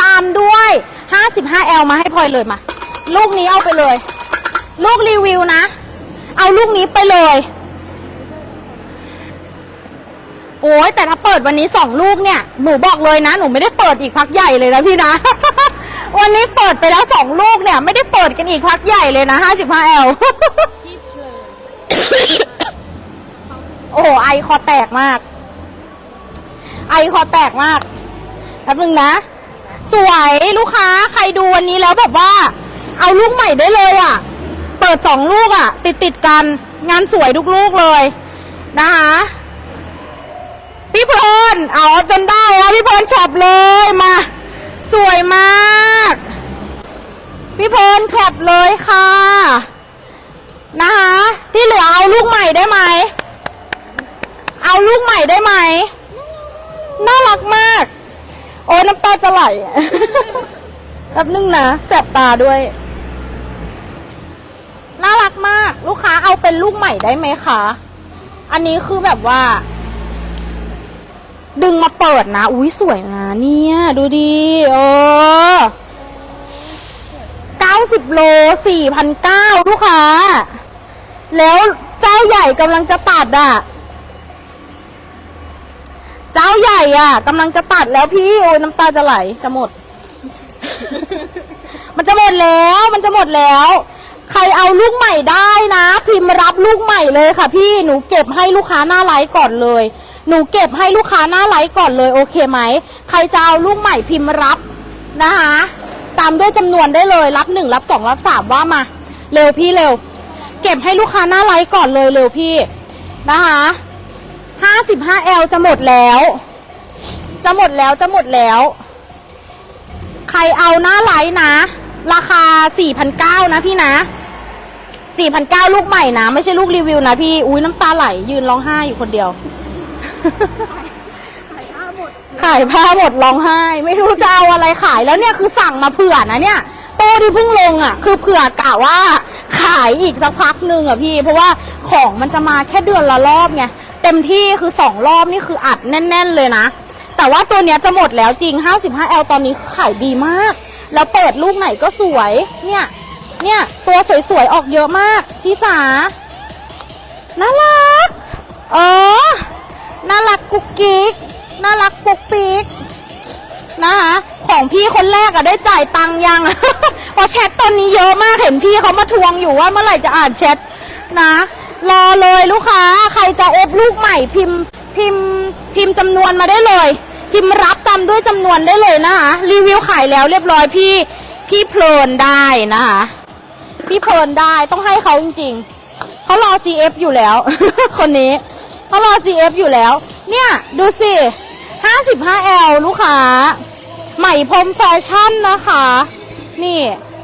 ตามด้วย 55L มาให้พลอยเลยมา ลูกนี้เอาไปเลย ลูกรีวิวนะ เอาลูกนี้ไปเลย โอ้ยแต่ถ้าเปิดวันนี้สองลูกเนี่ย หนูบอกเลยนะ หนูไม่ได้เปิดอีกพักใหญ่เลยนะพี่นะ วันนี้เปิดไปแล้วสองลูกเนี่ย ไม่ได้เปิดกันอีกพักใหญ่เลยนะ 55L โอ้ไอคอแตกมาก ไอคอแตกมากแป๊บนึงนะ สวยลูกค้าใครดูวันนี้แล้วแบบว่า เอาลูกใหม่ได้เลยอะ่ะ เปิดสองลูกอะ่ะ ติดติดกัน งานสวยทุกลูกเลยนะคะพี่เพลินเอาจนได้อะพี่เพลินขับเลยมา สวยมากพี่เพลินแคปเลยค่ะนะคะที่เหลือเอาลูกใหม่ได้ไหม เอาลูกใหม่ได้ไหม น่ารักมาก โอ้ยน้ำตาจะไหล แป๊บนึงนะแสบตาด้วย น่ารักมาก ลูกค้าเอาเป็นลูกใหม่ได้ไหมคะ อันนี้คือแบบว่า ดึงมาเปิดนะ อุ้ยสวยนะเนี่ย ดูดีเออเก้าสิบโลสี่พันเก้าลูกค้า แล้วเจ้าใหญ่กำลังจะตัดอะ เจ้าใหญ่อะกำลังจะตัดแล้วพี่โอ้ยน้ำตาจะไหลจะหมด มันจะหมดแล้ว มันจะหมดแล้ว ใครเอาลูกใหม่ได้นะ พิมพ์รับลูกใหม่เลยค่ะ พี่หนูเก็บให้ลูกค้าหน้าไลฟ์ก่อนเลย หนูเก็บให้ลูกค้าหน้าไลฟ์ก่อนเลย โอเคไหมใครจะเอาลูกใหม่พิมพ์รับนะคะตามด้วยจำนวนได้เลยรับหนึ่งรับสองรับสามว่ามา เร็วพี่เร็ว เก็บให้ลูกค้าหน้าไลฟ์ก่อนเลยเร็วพี่นะคะ 55L จะหมดแล้ว จะหมดแล้วจะหมดแล้ว ใครเอาหน้าไลท์นะ ราคา 4,900 นะพี่นะ 4,900 ลูกใหม่นะ ไม่ใช่ลูกรีวิวนะพี่ อุ้ยน้ำตาไหล ยืนร้องไห้อยู่คนเดียว ขายผ้าหมดร้องไห้ ไม่รู้จะเอาอะไรขายแล้วเนี่ยคือสั่งมาเผื่อนะเนี่ยโตที่เพิ่งลงอะ คือเผื่อกะว่าขายอีกสักพักหนึ่งอะพี่ เพราะว่าของมันจะมาแค่เดือนละรอบไง เต็มที่คือสองรอบนี่คืออัดแน่น ๆ เลยนะ แต่ว่าตัวเนี้ยจะหมดแล้วจริง 55L ตอนนี้ขายดีมาก แล้วเปิดลูกไหนก็สวย เนี่ย เนี่ย ตัวสวยๆ ออกเยอะมาก พี่จ๋า น่ารัก เออ น่ารักกุ๊กกิ๊ก น่ารักปุ๊กปิ๊กนะคะของพี่คนแรกอะได้จ่ายตังยังเพราะแชทตอนนี้เยอะมากเห็นพี่เขามาทวงอยู่ว่าเมื่อไหร่จะอ่านแชทนะ รอเลยลูกค้า ใครจะเอฟลูกใหม่พิมพ์พิมพ์พิมพ์จำนวนมาได้เลย พิมพ์รับตามด้วยจำนวนได้เลยนะคะรีวิวขายแล้วเรียบร้อยพี่พี่เพลินได้นะคะพี่เพลินได้ต้องให้เขาจริงๆเขารอ CF อยู่แล้ว คนนี้เขารอ CF อยู่แล้ว เนี่ยดูสิ 55L ลูกค้า ใหม่พรมแฟชั่นนะคะ นี่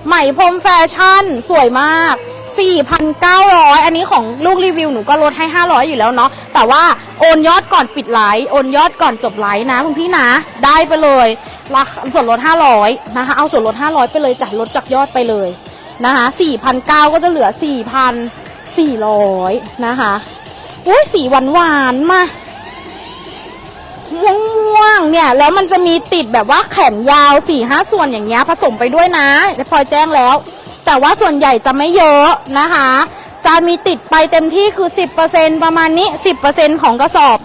ใหม่พรมแฟชั่นสวยมาก 4,900 อันนี้ของลูกรีวิวหนูก็ลดให้ 500 อยู่แล้วเนาะ แต่ว่าโอนยอดก่อนปิดไลฟ์โอนยอดก่อนจบไลฟ์นะคุณพี่นะ ได้ไปเลยราคาส่วนลด 500 นะคะ เอาส่วนลด 500 ไปเลยจ้ะลดจากยอดไปเลยนะคะ4,900 ก็จะเหลือ 4,400 นะคะ อุ้ยสีหวานหวานมาม่วงม่วงๆเนี่ยแล้วมันจะมีติดแบบว่าแขนยาวสี่ห้าส่วนอย่างเงี้ยผสมไปด้วยนะพลอยแจ้งแล้ว แต่ว่าส่วนใหญ่จะไม่เยอะนะคะ จะมีติดไปเต็มที่คือ 10%ประมาณนี้ 10%ของกระสอบ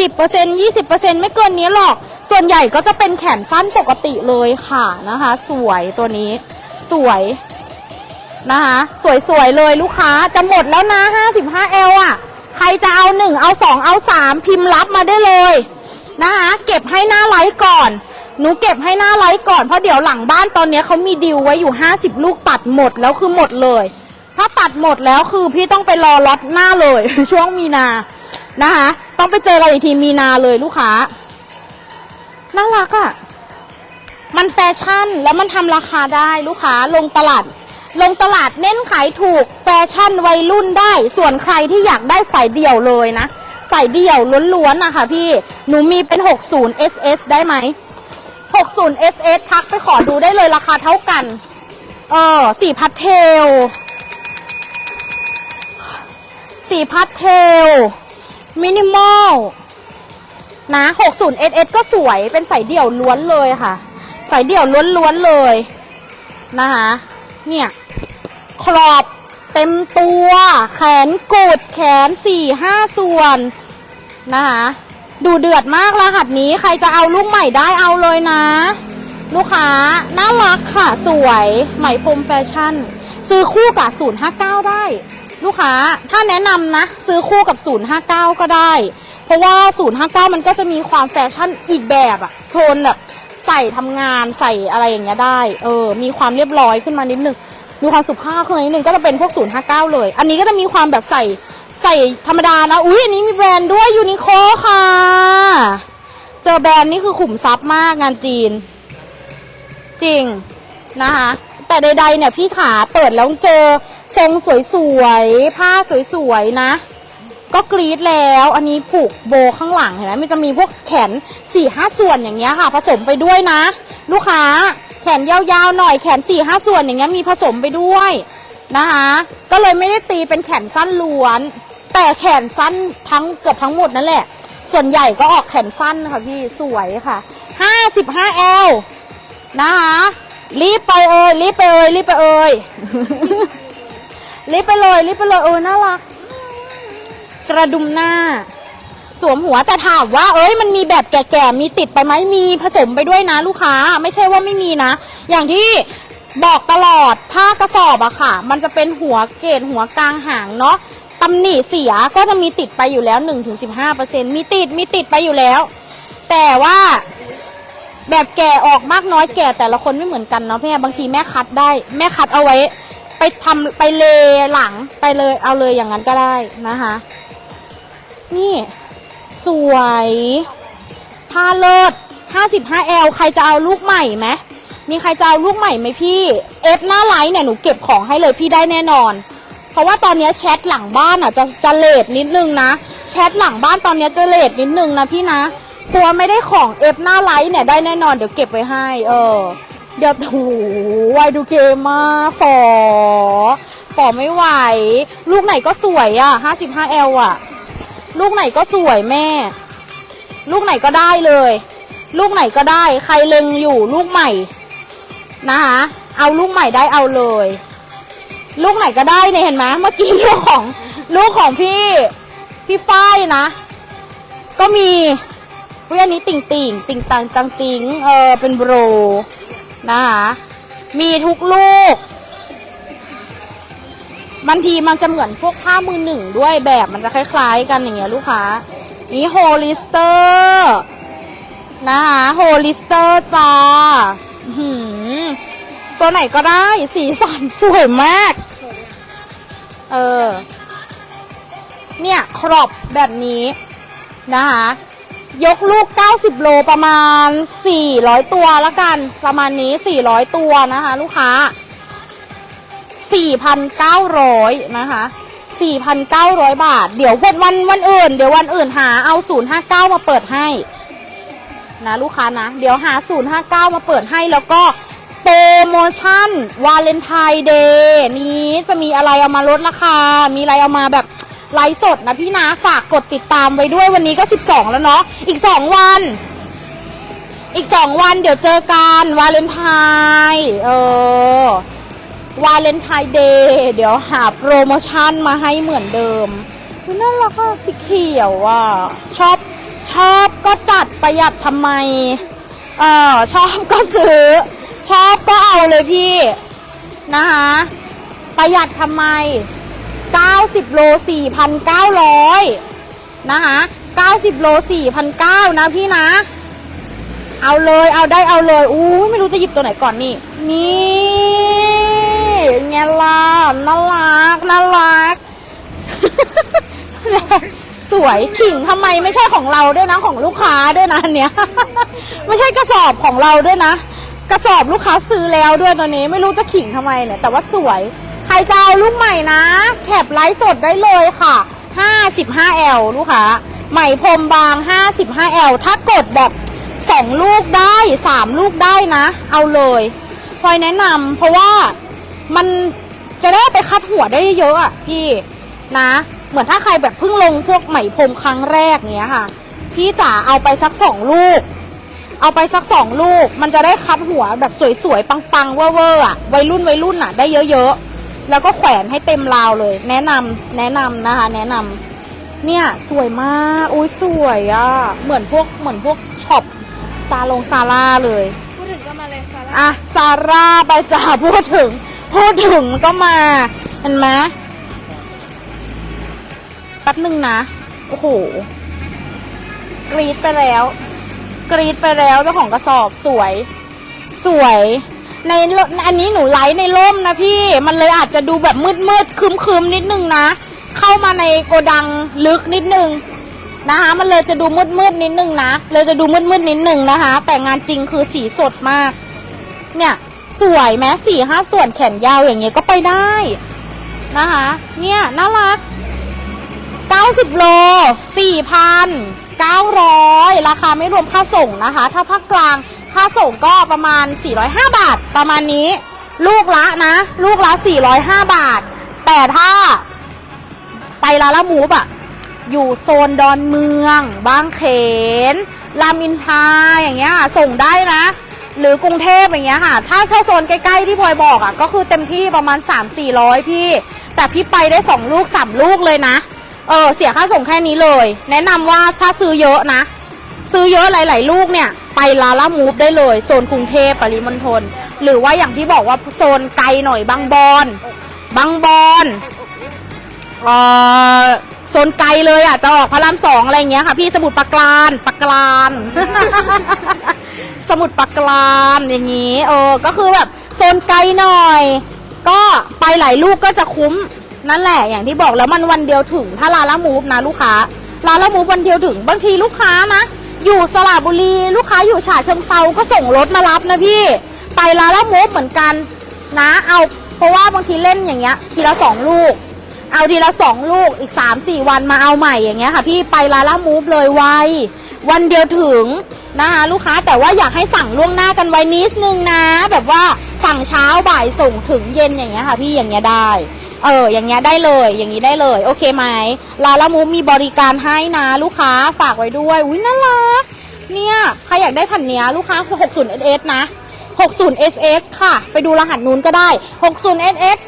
10% 20%ไม่เกินนี้หรอก ส่วนใหญ่ก็จะเป็นแขนสั้นปกติเลยค่ะนะคะ สวยตัวนี้สวยนะคะสวยๆเลยลูกค้าจะหมดแล้วนะ 55L อะ ใครจะเอาหนึ่งเอาสองเอาสามพิมพ์รับมาได้เลยนะคะเก็บให้หน้าไลฟ์ก่อน หนูเก็บให้หน้าไลฟ์ก่อนเพราะเดี๋ยวหลังบ้านตอนนี้เขามีดีลไว้อยู่ 50 ลูกตัดหมดแล้วคือหมดเลย ถ้าตัดหมดแล้วคือพี่ต้องไปรอล็อตหน้าเลย ช่วงมีนานะคะ ต้องไปเจอกันอีกทีมีนาเลยลูกค้าน่ารักอะ่ะ มันแฟชั่นแล้วมันทำราคาได้ลูกค้าลงตลาด ลงตลาดเน้นขายถูกแฟชั่นวัยรุ่นได้ ส่วนใครที่อยากได้สายเดี่ยวเลยนะสายเดี่ยวล้วนๆนะคะพี่ หนูมีเป็น 60 SS ได้ไหม 60 SS ทักไปขอดูได้เลยราคาเท่ากัน เออสีพัดเทล สีพัดเทล มินิมอล นะ 60 SS ก็สวย เป็นสายเดี่ยวล้วนเลยค่ะ สายเดี่ยวล้วนๆเลย นะคะ เนี่ย ครอบเต็มตัว แขนกุด แขนสี่ห้าส่วน นะคะ ดูเดือดมากรหัสนี้ใครจะเอาลูกใหม่ได้เอาเลยนะ ลูกค้าน่ารักค่ะสวยไหมพรมแฟชั่น ซื้อคู่กับ 059 ได้ ลูกค้าถ้าแนะนำนะ ซื้อคู่กับ 059 ก็ได้ เพราะว่า 059 มันก็จะมีความแฟชั่นอีกแบบอะโทนแบบใส่ทำงานใส่อะไรอย่างเงี้ยได้ เออ มีความเรียบร้อยขึ้นมานิดนึงมีความสุภาพขึ้นมานิดนึงก็จะเป็นพวก 059 เลย อันนี้ก็จะมีความแบบใส่ ใส่ธรรมดานะ อุ้ยอันนี้มีแบรนด์ด้วยยูนิโคค่ะ เจอแบรนด์นี่คือขุมทรัพย์มากงานจีน จริงนะคะ แต่ใดๆเนี่ยพี่ขาเปิดแล้วเจอทรงสวยๆ ผ้าสวยๆ นะ ก็กรี๊ดแล้ว อันนี้ผูกโบข้างหลังเห็นไหมมันจะมีพวกแขนสี่ห้าส่วนอย่างเงี้ยค่ะ ผสมไปด้วยนะ ลูกค้าแขนยาวๆหน่อยแขนสี่ห้าส่วนอย่างเงี้ยมีผสมไปด้วย นะคะ ก็เลยไม่ได้ตีเป็นแขนสั้นล้วน แต่แขนสั้นทั้งเกือบทั้งหมดนั่นแหละ ส่วนใหญ่ก็ออกแขนสั้นค่ะพี่สวยค่ะ 55L นะคะรีบไปเอ่ยรีบไปเอ่ยรีบไปเอ่ยรีบไปเลยรีบไปเลยเออน่ารัก กระดุมหน้า สวมหัวแต่ถามว่า เอ้ยมันมีแบบแก่ๆมีติดไปไหมมีผสมไปด้วยนะลูกค้า ไม่ใช่ว่าไม่มีนะ อย่างที่ บอกตลอดผ้ากระสอบอะค่ะ มันจะเป็นหัวเกรดหัวกลางหางเนาะตำหนิเสียก็จะมีติดไปอยู่แล้ว 1-15%มีติดมีติดไปอยู่แล้ว แต่ว่าแบบแก่ออกมากน้อยแก่แต่ละคนไม่เหมือนกันเนาะพี่บางทีแม่คัดได้ แม่คัดเอาไว้ ไปทำไปเลหลังไปเลยเอาเลยอย่างนั้นก็ได้นะคะ นี่ สวย ผ้าเลิศ 55L ใครจะเอาลูกใหม่ไหม มีใครจะเอาลูกใหม่ไหมพี่เอฟหน้าไลน์เนี่ยหนูเก็บของให้เลยพี่ได้แน่นอน เพราะว่าตอนนี้แชทหลังบ้านอะจะจะเลทนิดนึงนะ แชทหลังบ้านตอนนี้จะเลทนิดนึงนะพี่นะกลัวไม่ได้ของเอฟหน้าไลน์เนี่ยได้แน่นอนเดี๋ยวเก็บไว้ให้ เออ เดี๋ยวโอ้วายดูเกมมาฝอฝอไม่ไหว ลูกไหนก็สวยอะ 55L อะ ลูกไหนก็สวยแม่ ลูกไหนก็ได้เลย ลูกไหนก็ได้ ใครเล็งอยู่ลูกใหม่ นะคะเอาลูกใหม่ได้เอาเลย ลูกไหนก็ได้เนี่ยเห็นไหมเมื่อกี้ลูกของลูกของพี่ พี่ฝ้ายนะ ก็มีวิอันนี้ติ่งติ่งติ่งตังตังติงเออเป็นโบรนะคะมีทุกลูกบางทีมันจะเหมือนพวกผ้ามือหนึ่งด้วยแบบมันจะคล้าย ๆ กันอย่างเงี้ยลูกค้านี่โฮลิสเตอร์นะคะโฮลิสเตอร์จ้า หือตัวไหนก็ได้สีสันสวยมาก เออ เนี่ยครอบแบบนี้นะคะ ยกลูก 90 โลประมาณ 400 ตัวละกัน ประมาณนี้ 400 ตัวนะคะ ลูกค้า 4,900 นะคะ4,900 บาท เดี๋ยววันวันวันอื่น เดี๋ยววันอื่นหาเอา 059 มาเปิดให้ นะลูกค้านะ เดี๋ยวหา 059 มาเปิดให้แล้วก็โปรโมชั่นวาเลนไทน์เดย์นี้จะมีอะไรเอามาลดราคา มีอะไรเอามาแบบไลฟ์สดนะพี่นะฝากกดติดตามไว้ด้วยวันนี้ก็ 12 แล้วเนาะอีก 2 วัน อีก 2 วันเดี๋ยวเจอกันวาเลนไทน์เออวาเลนไทน์เดย์เดี๋ยวหาโปรโมชั่นมาให้เหมือนเดิมอุ๊ยน่ารักอะสีเขียวอะชอบ ชอบก็จัดประหยัดทำไม เออชอบก็ซื้อ ชอบก็เอาเลยพี่นะคะ ประหยัดทำไม 90 โล 4,900 นะคะ 90 โล 4,900 นะพี่นะ เอาเลยเอาได้เอาเลยอู้ไม่รู้จะหยิบตัวไหนก่อนนี่ นี่ไงล่ะน่ารักน่ารัก สวยขิงทำไมไม่ใช่ของเราด้วยนะของลูกค้าด้วยนะอันเนี้ย ไม่ใช่กระสอบของเราด้วยนะ กระสอบลูกค้าซื้อแล้วด้วยตอนนี้ ไม่รู้จะขิงทำไมเนี่ยแต่ว่าสวย ใครจะเอาลูกใหม่นะแคปไลฟ์สดได้เลยค่ะ 55L ลูกค้าไหมพรมบาง 55L ถ้ากดแบบ 2 ลูกได้ 3 ลูกได้นะ เอาเลยพลอยแนะนำเพราะว่ามันจะได้ไปคัดหัวได้เยอะอะพี่นะ เหมือนถ้าใครแบบเพิ่งลงพวกไหมพรมครั้งแรกเนี้ยค่ะ พี่จ๋าเอาไปสักสองลูก เอาไปสักสองลูก มันจะได้คัดหัวแบบสวยๆ ปังๆ เวอร์ๆอะวัยรุ่นวัยรุ่นอะ ได้เยอะๆ แล้วก็แขวนให้เต็มราวเลย แนะนำแนะนำนะคะ แนะนำเนี่ยสวยมากอุ้ยสวยอะ เหมือนพวกเหมือนพวกช็อปซาลงซาร่าเลยพูดถึงก็มาเลยซาร่าอะซาร่าไปจ้าพูดถึง พูดถึงก็มาเห็นไหมแป๊บหนึ่งนะ โอ้โห กรีดไปแล้ว กรีดไปแล้วเจ้าของกระสอบสวย สวย ในอันนี้หนูไลฟ์ในร่มนะพี่ มันเลยอาจจะดูแบบมืดมืดคึมคึมนิดนึงนะ เข้ามาในโกดังลึกนิดนึงนะคะ มันเลยจะดูมืดมืดนิดนึงนะ เลยจะดูมืดมืดนิดนึงนะคะ แต่งานจริงคือสีสดมาก เนี่ยสวยแม้สี่ห้าส่วนแขนยาวอย่างเงี้ยก็ไปได้นะคะ เนี่ยน่ารัก 90 โล 4,900 ราคาไม่รวมค่าส่งนะคะ ถ้าภาคกลางค่าส่งก็ประมาณ 405 บาท ประมาณนี้ ลูกละนะ ลูกละ 405 บาท แต่ถ้าไปลาลามูฟอะอยู่โซนดอนเมือง บางเขน รามอินทาอย่างเงี้ยค่ะส่งได้นะ หรือกรุงเทพอย่างเงี้ยค่ะ ถ้าเข้าโซนใกล้ๆที่พลอยบอกอะก็คือเต็มที่ประมาณ 3-400 พี่ แต่พี่ไปได้ 2 ลูก 3 ลูกเลยนะ เออเสียค่าส่งแค่นี้เลย แนะนำว่าถ้าซื้อเยอะนะ ซื้อเยอะหลาย ๆ ลูกเนี่ย ไปลาล่ามูฟได้เลย โซนกรุงเทพปริมณฑลหรือว่าอย่างที่บอกว่าโซนไกลหน่อยบางบอนบางบอนเออโซนไกลเลยอะจะออกพระรามสองอะไรอย่างเงี้ยค่ะ พี่สมุทรปราการปรากลานสมุทรปราการอย่างนี้เออก็คือแบบโซนไกลหน่อย ก็ไปหลายลูกก็จะคุ้ม นั่นแหละอย่างที่บอกแล้วมันวันเดียวถึงถ้าลาล่ามูฟนะลูกค้าลาล่ามูฟวันเดียวถึงบางทีลูกค้านะ อยู่สระบุรีลูกค้าอยู่ฉะเชิงเซาก็ส่งรถมารับนะพี่ ไปลาล่ามูฟเหมือนกันนะ เอาเพราะว่าบางทีเล่นอย่างเงี้ย ทีละสองลูก เอาทีละสองลูกอีกสามสี่วันมาเอาใหม่อย่างเงี้ยค่ะ พี่ไปลาล่ามูฟเลยไววันเดียวถึงนะคะลูกค้าแต่ว่าอยากให้สั่งล่วงหน้ากันไว้นิดนึงนะ แบบว่าสั่งเช้าบ่ายส่งถึงเย็นอย่างเงี้ยค่ะ พี่อย่างเงี้ยได้ เอออย่างเงี้ยได้เลย อย่างนี้ได้เลย โอเคไหมลาลามูมีบริการให้นะลูกค้าฝากไว้ด้วย อุ้ยน่ารัก เนี่ยใครอยากได้พันเนี้ยลูกค้า60 SS นะ 60 SS ค่ะ ไปดูรหัสนู้นก็ได้ 60 SS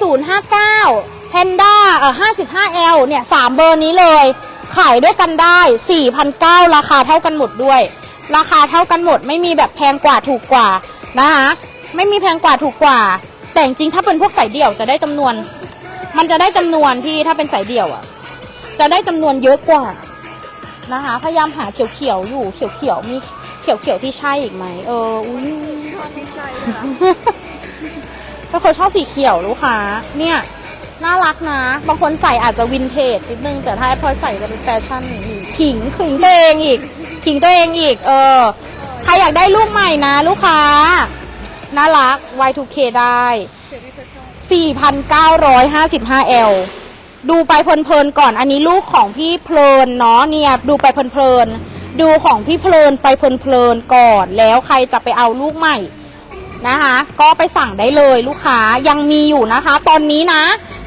059 Panda เอ่อ 55L เนี่ย3เบอร์นี้เลย ขายด้วยกันได้4,900ราคาเท่ากันหมดด้วย ราคาเท่ากันหมด ไม่มีแบบแพงกว่าถูกกว่านะคะไม่มีแพงกว่าถูกกว่า แต่จริงถ้าเป็นพวกสายเดี่ยวจะได้จำนวน มันจะได้จำนวนพี่ถ้าเป็นสายเดี่ยวอะ จะได้จำนวนเยอะกว่านะคะ พยายามหาเขียวๆอยู่เขียวๆมีเขียวๆที่ใช่อีกไหมเอออุ้ยไม่ใช่ค่ะถ้าคนชอบสีเขียวลูกค้า เนี่ยน่ารักนะ บางคนใส่อาจจะวินเทจนิดนึง แต่ถ้าพลอยใส่จะเป็นแฟชั่นนี่ขิงขิงตัวเองอีก ขิงตัวเองอีก เออ ใครอยากได้ลูกใหม่นะ ลูกค้า น่ารัก Y2K ได้ 4,955L ดูไปเพลินๆก่อนอันนี้ลูกของพี่เพลินเนาะเนี่ยดูไปเพลินๆดูของพี่เพลินไปเพลินๆก่อน แล้วใครจะไปเอาลูกใหม่นะคะ ก็ไปสั่งได้เลยลูกค้ายังมีอยู่นะคะ ตอนนี้นะ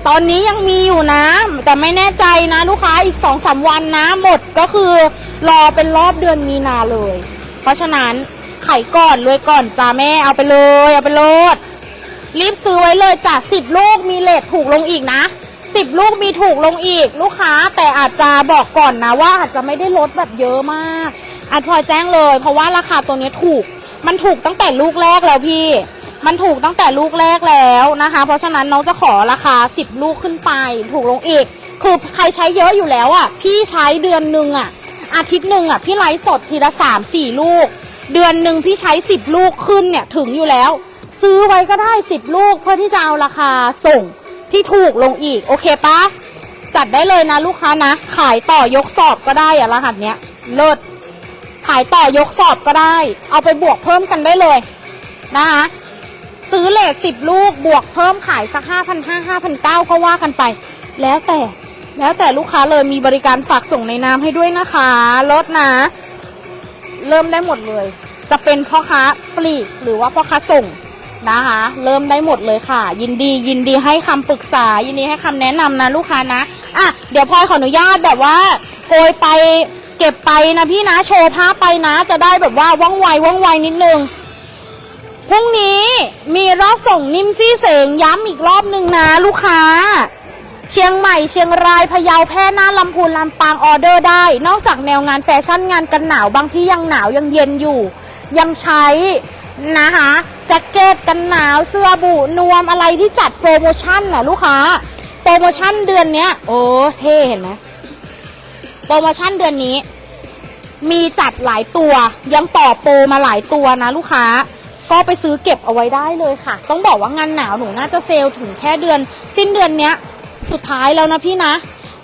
ตอนนี้ยังมีอยู่นะ แต่ไม่แน่ใจนะลูกค้าอีกสองสามวันนะ หมดก็คือรอเป็นรอบเดือนมีนาเลย เพราะฉะนั้นไข่ก่อนรวยก่อนจ้าแม่เอาไปเลยเอาไปโลด รีบซื้อไว้เลยจากสิบลูกมีเลทถูกลงอีกนะสิบลูกมีถูกลงอีกลูกค้า แต่อาจจะบอกก่อนนะว่าอาจจะไม่ได้ลดแบบเยอะมากอาจพลอยแจ้งเลย เพราะว่าราคาตัวนี้ถูก มันถูกตั้งแต่ลูกแรกแล้วพี่ มันถูกตั้งแต่ลูกแรกแล้วนะคะ เพราะฉะนั้นน้องจะขอราคาสิบลูกขึ้นไป ถูกลงอีก คือใครใช้เยอะอยู่แล้วอะ พี่ใช้เดือนหนึ่งอะ อาทิตย์หนึ่งอะ พี่ไลฟ์สดทีละสามสี่ลูก เดือนหนึ่งพี่ใช้สิบลูกขึ้นเนี่ยถึงอยู่แล้ว ซื้อไว้ก็ได้สิบลูกเพื่อที่จะเอาราคาส่งที่ถูกลงอีก โอเคปะจัดได้เลยนะลูกค้านะ ขายต่อยกสอบก็ได้อะรหัสเนี้ยเลิศขายต่อยกสอบก็ได้ เอาไปบวกเพิ่มกันได้เลยนะคะซื้อเลทสิบลูกบวกเพิ่มขายสักห้าพันห้าห้าพันเก้าก็ว่ากันไป แล้วแต่แล้วแต่ลูกค้าเลยมีบริการฝากส่งในนามให้ด้วยนะคะลดนะ เริ่มได้หมดเลย จะเป็นพ่อค้าปลีกหรือว่าพ่อค้าส่ง นะคะ เริ่มได้หมดเลยค่ะ ยินดียินดีให้คำปรึกษา ยินดีให้คำแนะนำนะลูกค้านะอะเดี๋ยวพลอยขออนุญาตแบบว่าโกยไปเก็บไปนะพี่นะโชว์ภาพไปนะ จะได้แบบว่าว่องไวว่องไวนิดนึงพรุ่งนี้มีรอบส่งนิมซี่เสงย้ำอีกรอบหนึ่งนะลูกค้า เชียงใหม่เชียงรายพะเยาแพร่น่านลำพูนลำปางออเดอร์ได้ นอกจากแนวงานแฟชั่นงานกันหนาวบางที่ยังหนาวยังเย็นอยู่ ยังใช้นะคะ แจ็คเก็ตกันหนาวเสื้อบุนวมอะไรที่จัดโปรโมชั่นน่ะลูกค้า โปรโมชั่นเดือนเนี้ย โอ้เท่เห็นไหมโปรโมชั่นเดือนนี้ มีจัดหลายตัว ยังต่อโปรมาหลายตัวนะลูกค้า ก็ไปซื้อเก็บเอาไว้ได้เลยค่ะ ต้องบอกว่างานหนาวหนูน่าจะเซลล์ถึงแค่เดือน สิ้นเดือนเนี้ย สุดท้ายแล้วนะพี่นะ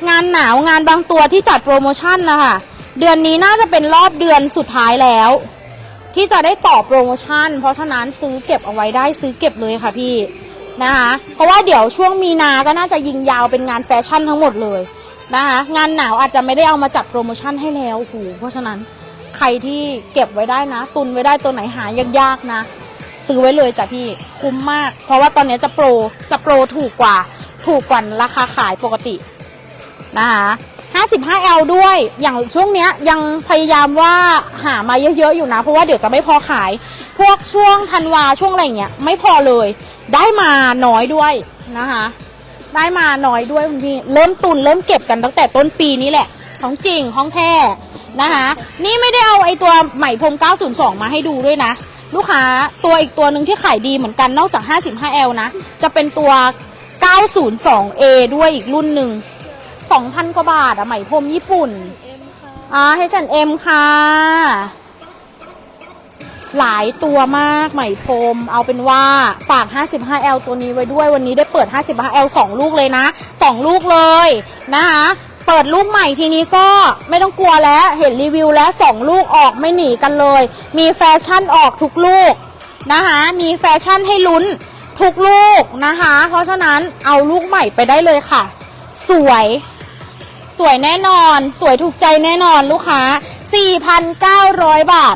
งานหนาวงานบางตัวที่จัดโปรโมชั่นนะคะเดือนนี้น่าจะเป็นรอบเดือนสุดท้ายแล้ว ที่จะได้ต่อโปรโมชั่น เพราะฉะนั้นซื้อเก็บเอาไว้ได้ซื้อเก็บเลยค่ะพี่นะคะเพราะว่าเดี๋ยวช่วงมีนาก็น่าจะยิงยาวเป็นงานแฟชั่นทั้งหมดเลยนะคะงานหนาวอาจจะไม่ได้เอามาจัดโปรโมชั่นให้แล้วโอ้โหเพราะฉะนั้นใครที่เก็บไว้ได้นะ ตุนไว้ได้ตัวไหนหายากๆนะ ซื้อไว้เลยจ้ะพี่คุ้มมาก เพราะว่าตอนนี้จะโปรจะโปรถูกกว่า ถูกกว่าราคาขายปกตินะคะ 55L ด้วย อย่างช่วงเนี้ยยังพยายามว่าหามาเยอะๆอยู่นะ เพราะว่าเดี๋ยวจะไม่พอขาย พวกช่วงธันวาช่วงอะไรเงี้ยไม่พอเลย ได้มาน้อยด้วยนะคะ ได้มาน้อยด้วยคุณพี่ เริ่มตุนเริ่มเก็บกันตั้งแต่ต้นปีนี้แหละ ของจริงของแท้นะคะ นี่ไม่ได้เอาไอตัวใหม่พรม 902 มาให้ดูด้วยนะ ลูกค้าตัวอีกตัวหนึ่งที่ขายดีเหมือนกันนอกจาก 55L นะ จะเป็นตัว 902A ด้วยอีกรุ่นหนึ่ง 2,000 กว่าบาทอะไหมพรมญี่ปุ่นอ่า H&M ค่ะ หลายตัวมากไหมพรม เอาเป็นว่าฝาก 55L ตัวนี้ไว้ด้วยวันนี้ได้เปิด 55L 2 ลูกเลยนะ 2 ลูกเลยนะคะเปิดลูกใหม่ทีนี้ก็ไม่ต้องกลัวแล้วเห็นรีวิวแล้ว 2 ลูกออกไม่หนีกันเลย มีแฟชั่นออกทุกลูกนะคะมีแฟชั่นให้ลุ้นทุกลูกนะคะ เพราะฉะนั้นเอาลูกใหม่ไปได้เลยค่ะ สวย สวยแน่นอน สวยถูกใจแน่นอนลูกค้า 4,900 บาท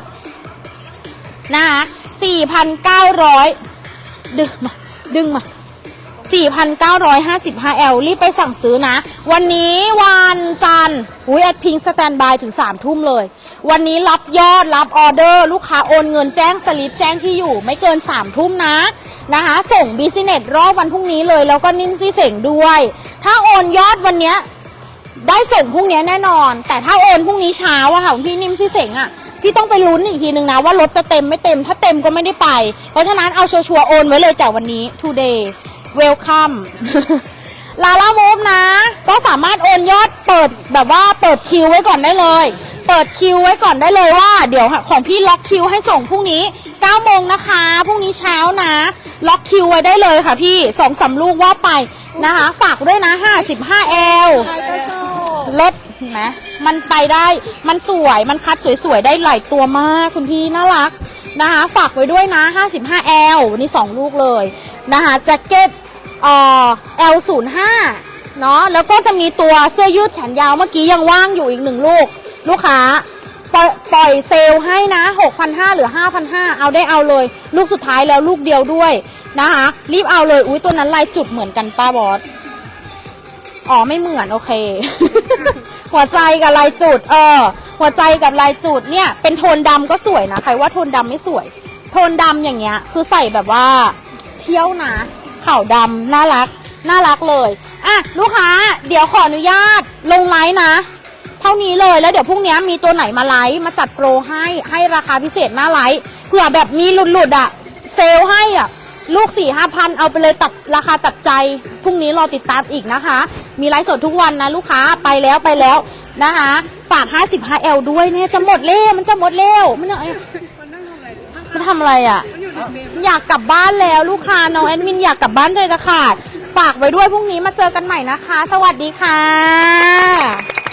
นะคะ4,900 ดึงมา ดึงมา 4,955L รีบไปสั่งซื้อนะ วันนี้วันจันทร์อุ้ยแอดพิงสแตนบายถึง 3 ทุ่มเลย วันนี้รับยอดรับออเดอร์ ลูกค้าโอนเงินแจ้งสลิปแจ้งที่อยู่ ไม่เกิน 3 ทุ่มนะนะคะ ส่งบิสเนสรอบวันพรุ่งนี้เลย แล้วก็นิ่มซี่เสงด้วย ถ้าโอนยอดวันเนี้ย ได้ส่งพรุ่งนี้แน่นอน แต่ถ้าโอนพรุ่งนี้เช้าอะค่ะพี่นิ่มซี่เสงอะพี่ต้องไปลุ้นอีกทีนึงนะว่ารถจะเต็มไม่เต็มถ้าเต็มก็ไม่ได้ไป เพราะฉะนั้นเอาชัวร์ๆโอนไว้เลยจากวันนี้ today welcome ลาล่ามูฟนะ ก็สามารถโอนยอดเปิดแบบว่าเปิดคิวไว้ก่อนได้เลย เปิดคิวไว้ก่อนได้เลยว่า เดี๋ยวของพี่ล็อกคิวให้ส่งพรุ่งนี้9โมงนะคะพรุ่งนี้เช้านะ ล็อกคิวไว้ได้เลยค่ะพี่สองสามลูกว่าไปนะคะ ฝากด้วยนะ 55L เลิศเห็นไหมมันไปได้มันสวยมันคัดสวยๆ ได้หลายตัวมากคุณพี่น่ารักนะคะฝากไว้ด้วยนะ 55L วันนี้ 2 ลูกเลยนะคะแจ็คเก็ตเอ่อ L05 เนาะแล้วก็จะมีตัวเสื้อยืดแขนยาวเมื่อกี้ยังว่างอยู่อีกหนึ่งลูก ลูกค้าปล่อยปล่อยเซลล์ให้นะ 6,500หรือ 5,500 เอาได้เอาเลย ลูกสุดท้ายแล้วลูกเดียวด้วยนะคะรีบเอาเลยอุ้ยตัวนั้นลายจุดเหมือนกันป้าบอส อ๋อไม่เหมือนโอเค หัวใจกับลายจุด เออ หัวใจกับลายจุดเนี่ย เป็นโทนดำก็สวยนะใครว่าโทนดำไม่สวย โทนดำอย่างเงี้ย คือใส่แบบว่า เที่ยวนะขาวดำน่ารัก น่ารักเลยอะลูกค้า เดี๋ยวขออนุญาตลงไลน์นะ เท่านี้เลยแล้วเดี๋ยวพรุ่งนี้มีตัวไหนมาไลฟ์มาจัดโปรให้ให้ราคาพิเศษหน้าไลฟ์เผื่อแบบมีหลุดๆอะเซลให้อะลูกสี่ห้าพันเอาไปเลยตัดราคาตัดใจ พรุ่งนี้รอติดตามอีกนะคะ มีไลฟ์สดทุกวันนะลูกค้าไปแล้วไปแล้วนะคะ ฝาก 55L ด้วยเนี่ยจะหมดเร็วมันจะหมดเร็วมันเนี่ยมันนั่งทำอะไรนั่งมันทำอะไรอะ อยากกลับบ้านแล้วลูกค้าน้องแอดมินอยากกลับบ้านใจจะขาด ฝากไว้ด้วยพรุ่งนี้มาเจอกันใหม่นะคะ สวัสดีค่ะ